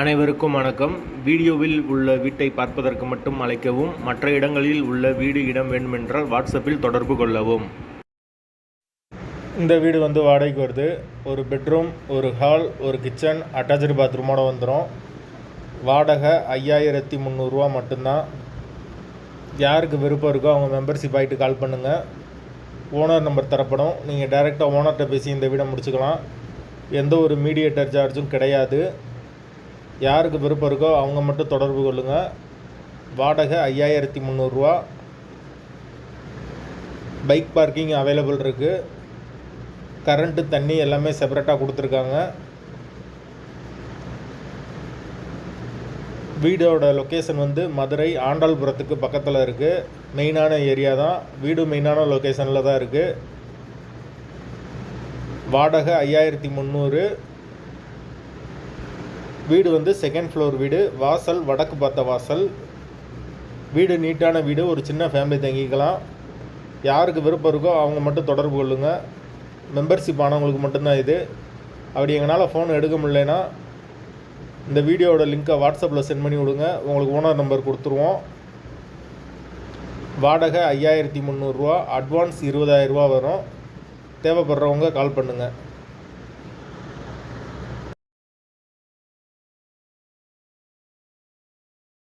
அனைவருக்கும் வணக்கம். வீடியோவில் உள்ள வீட்டை பார்ப்பதற்கு மட்டும் அழைக்கவும் மற்ற இடங்களில் உள்ள வீடு இடம் வேண்டுமென்றால் வாட்ஸ்அப்பில் தொடர்பு கொள்ளவும். இந்த வீடு வந்து வாடகைக்கு வருது. ஒரு பெட்ரூம் ஒரு ஹால் ஒரு கிச்சன் அட்டாச்சு பாத்ரூமோட வந்துடும் வாடகை ஐயாயிரத்தி முந்நூறுரூவா மட்டும்தான். யாருக்கு விருப்பம் இருக்கோ அவங்க மெம்பர்ஷிப் ஆகிட்டு கால் பண்ணுங்கள் ஓனர் நம்பர் தரப்படும். நீங்கள் டைரெக்டாக ஓனர்கிட்ட பேசி இந்த வீடை முடிச்சுக்கலாம். எந்த ஒரு மீடியேட்டர் சார்ஜும் கிடையாது. யாருக்கு விருப்பம் இருக்கோ அவங்க மட்டும் தொடர்பு கொள்ளுங்கள் வாடகை ஐயாயிரத்தி முந்நூறுரூவா பைக் பார்க்கிங் அவைலபிள் இருக்குது கரண்ட்டு தண்ணி எல்லாமே செப்பரேட்டாக கொடுத்துருக்காங்க. வீடோட லொக்கேஷன் வந்து மதுரை ஆண்டாள்புரத்துக்கு பக்கத்தில் இருக்குது மெயினான ஏரியா தான். வீடு மெயினான லொக்கேஷனில் தான் இருக்குது வாடகை ஐயாயிரத்தி முந்நூறு. வீடு வந்து செகண்ட் ஃப்ளோர் வீடு. வாசல் வடக்கு பார்த்த வாசல். வீடு நீட்டான வீடு. ஒரு சின்ன ஃபேமிலி தங்கிக்கலாம். யாருக்கு விருப்பம் இருக்கோ அவங்க மட்டும் தொடர்பு கொள்ளுங்கள் மெம்பர்ஷிப் ஆனவங்களுக்கு மட்டும்தான் இது. அப்படி எங்களால் ஃபோன் எடுக்க முடியலனா இந்த வீடியோவோட லிங்க்கை வாட்ஸ்அப்பில் சென்ட் பண்ணி விடுங்க. உங்களுக்கு ஓனர் நம்பர் கொடுத்துருவோம். வாடகை ஐயாயிரத்தி முந்நூறுரூவா அட்வான்ஸ் இருபதாயிரரூவா வரும். தேவைப்படுறவங்க கால் பண்ணுங்கள்